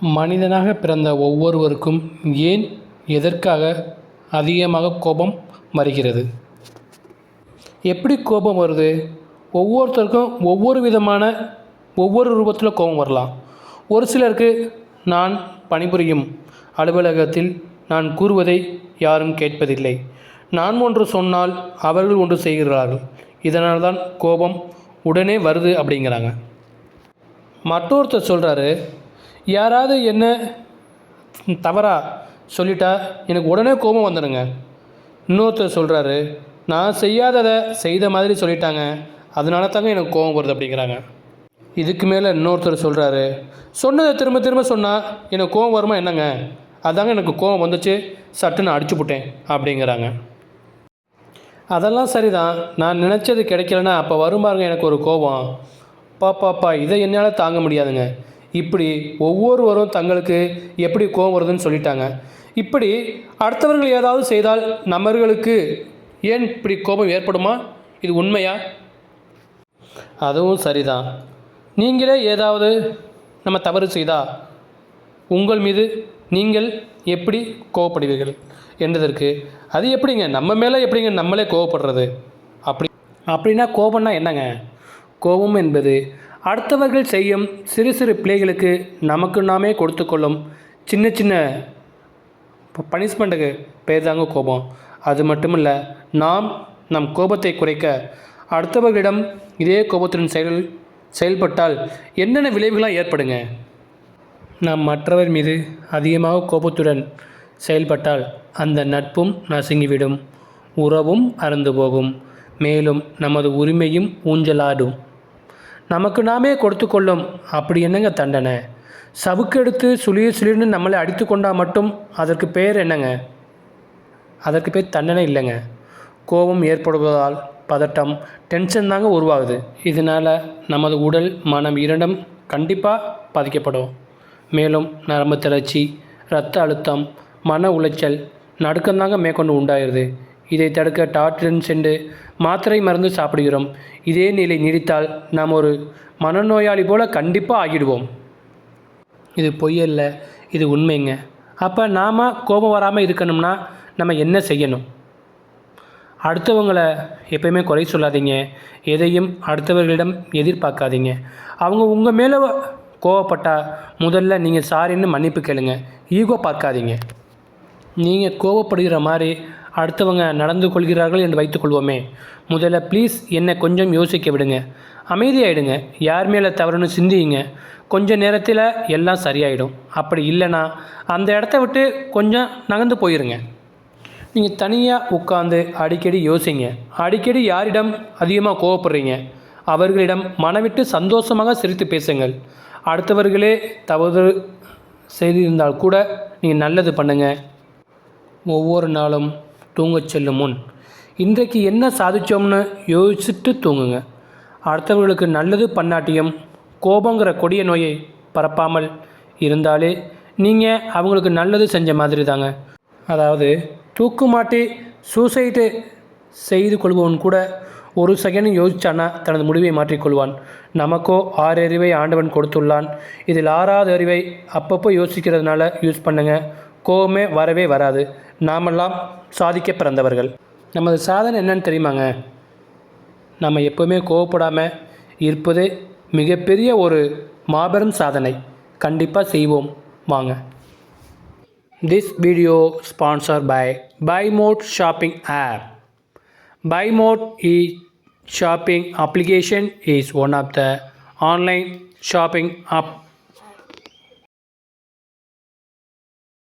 மனிதனாக பிறந்த ஒவ்வொருவருக்கும் ஏன் எதற்காக அதிகமாக கோபம் வருகிறது? எப்படி கோபம் வருது? ஒவ்வொருத்தருக்கும் ஒவ்வொரு விதமான ஒவ்வொரு ரூபத்தில் கோபம் வரலாம். ஒரு சிலருக்கு நான் பணிபுரியும் அலுவலகத்தில் நான் கூறுவதை யாரும் கேட்பதில்லை. நான் ஒன்று சொன்னால் அவர்கள் ஒன்று செய்கிறார்கள். இதனால் தான் கோபம் உடனே வருது அப்படிங்கிறாங்க. மற்றொருத்தர் சொல்கிறாரு யாராவது என்ன தவறா சொல்லிட்டா எனக்கு உடனே கோபம் வந்துடுங்க. இன்னொருத்தர் சொல்கிறாரு நான் செய்யாததை செய்த மாதிரி சொல்லிட்டாங்க அதனால தாங்க எனக்கு கோபம் வருது அப்படிங்கிறாங்க. இதுக்கு மேலே இன்னொருத்தர் சொல்கிறாரு சொன்னதை திரும்ப திரும்ப சொன்னால் எனக்கு கோபம் வருமா என்னங்க? அதாங்க எனக்கு கோபம் வந்துச்சு சட்டுன்னு அடிச்சு போட்டேன் அப்படிங்கிறாங்க. அதெல்லாம் சரிதான் நான் நினச்சது கிடைக்கலன்னா அப்போ வரும் பாருங்க எனக்கு ஒரு கோபம். பாப்பாப்பா இதை என்னால் தாங்க முடியாதுங்க. இப்படி ஒவ்வொருவரும் தங்களுக்கு எப்படி கோபம் வருதுன்னு சொல்லிட்டாங்க. இப்படி அடுத்தவர்கள் ஏதாவது செய்தால் நம்மர்களுக்கு ஏன் இப்படி கோபம் ஏற்படுமா? இது உண்மையா? அதுவும் சரிதான். நீங்களே ஏதாவது நம்ம தவறு செய்தா உங்கள் மீது நீங்கள் எப்படி கோவப்படுவீர்கள் என்றதற்கு அது எப்படிங்க? நம்ம மேலே எப்படிங்க நம்மளே கோவப்படுறது அப்படி அப்படின்னா கோபம்னா என்னங்க? கோபம் என்பது அடுத்தவர்கள் செய்யும் சிறு சிறு பிள்ளைகளுக்கு நமக்கு நாமே கொடுத்து கொள்ளும் சின்ன சின்ன பனிஷ்மெண்ட்டுக்கு பேர் தாங்க கோபம். அது மட்டும் இல்லை நாம் நம் கோபத்தை குறைக்க அடுத்தவர்களிடம் இதே கோபத்துடன் செயல் செயல்பட்டால் என்னென்ன விளைவுகளாக ஏற்படுங்க? நாம் மற்றவர் மீது அதிகமாக கோபத்துடன் செயல்பட்டால் அந்த நட்பும் நசுங்கிவிடும் உறவும் அறந்து போகும். மேலும் நமது உரிமையும் ஊஞ்சலாடும். நமக்கு நாமே கொடுத்து கொள்ளும் அப்படி என்னங்க தண்டனை? சவுக்கெடுத்து சுழிய சுளிர்னு நம்மளை அடித்து கொண்டால் மட்டும் அதற்கு பேர் என்னங்க? அதற்கு பேர் தண்டனை இல்லைங்க. கோபம் ஏற்படுவதால் பதட்டம் டென்ஷன் தாங்க உருவாகுது. இதனால் நமது உடல் மனம் இரண்டும் கண்டிப்பாக பாதிக்கப்படும். மேலும் நரம்பு தளர்ச்சி இரத்த அழுத்தம் மன உளைச்சல் நடுக்கம் தாங்க மேற்கொண்டு உண்டாயிருது. இதை தடுக்க டாக்டரின் சென்று மாத்திரை மருந்து சாப்பிடுகிறோம். இதே நிலை நீடித்தால் நாம் ஒரு மனநோயாளி போல் கண்டிப்பாக ஆகிடுவோம். இது பொய்யல்ல இது உண்மைங்க. அப்போ நாம் கோபம் வராமல் இருக்கணும்னா நம்ம என்ன செய்யணும்? அடுத்தவங்களை எப்பயுமே குறை சொல்லாதீங்க. எதையும் அடுத்தவர்களிடம் எதிர்பார்க்காதீங்க. அவங்க உங்கள் மேலே கோவப்பட்டால் முதல்ல நீங்கள் சாரின்னு மன்னிப்பு கேளுங்க. ஈகோ பார்க்காதீங்க. நீங்கள் கோவப்படுகிற மாதிரி அடுத்தவங்க நடந்து கொள்கிறார்கள் என்று வைத்துக்கொள்வோமே முதல்ல ப்ளீஸ் என்னை கொஞ்சம் யோசிக்க விடுங்க. அமைதியாயிடுங்க. யார் மேலே தவறுன்னு சிந்தியுங்க. கொஞ்ச நேரத்தில் எல்லாம் சரியாயிடும். அப்படி இல்லைன்னா அந்த இடத்த விட்டு கொஞ்சம் நகர்ந்து போயிருங்க. நீங்கள் தனியாக உட்காந்து அடிக்கடி யோசிங்க. அடிக்கடி யாரிடம் அதிகமாக கோவப்படுறீங்க? அவர்களிடம் மனவிட்டு சந்தோஷமாக சிரித்து பேசுங்கள். அடுத்தவர்களே தவறு செய்திருந்தால் கூட நீங்கள் நல்லது பண்ணுங்கள் ஒவ்வொரு நாளும் தூங்கச் செல்லும் முன். இன்றைக்கு என்ன சாதித்தோம்னு யோசிச்சுட்டு தூங்குங்க. அடுத்தவர்களுக்கு நல்லது பண்ணாட்டியும் கோபங்கிற கொடிய நோயை பரப்பாமல் இருந்தாலே நீங்கள் அவங்களுக்கு நல்லது செஞ்ச மாதிரி தாங்க அதாவது தூக்குமாட்டி சூசைடு செய்து கொள்பவன் கூட ஒரு செகண்ட் யோசிச்சானா தனது முடிவை மாற்றிக்கொள்வான் நமக்கோ ஆறு அறிவை ஆண்டவன் கொடுத்துள்ளான். இதில் ஆறாவது அறிவை அப்பப்போ யோசிக்கிறதுனால யூஸ் பண்ணுங்கள் கோவமே வரவே வராது. நாமெல்லாம் சாதிக்க பிறந்தவர்கள். நமது சாதனை என்னன்னு தெரியுமாங்க? நம்ம எப்போவுமே கோவப்படாமல் இருப்பதே மிகப்பெரிய ஒரு மாபெரும் சாதனை. கண்டிப்பாக செய்வோம். வாங்க. This video sponsor by by mod shopping app by mod e shopping application is one of the online shopping app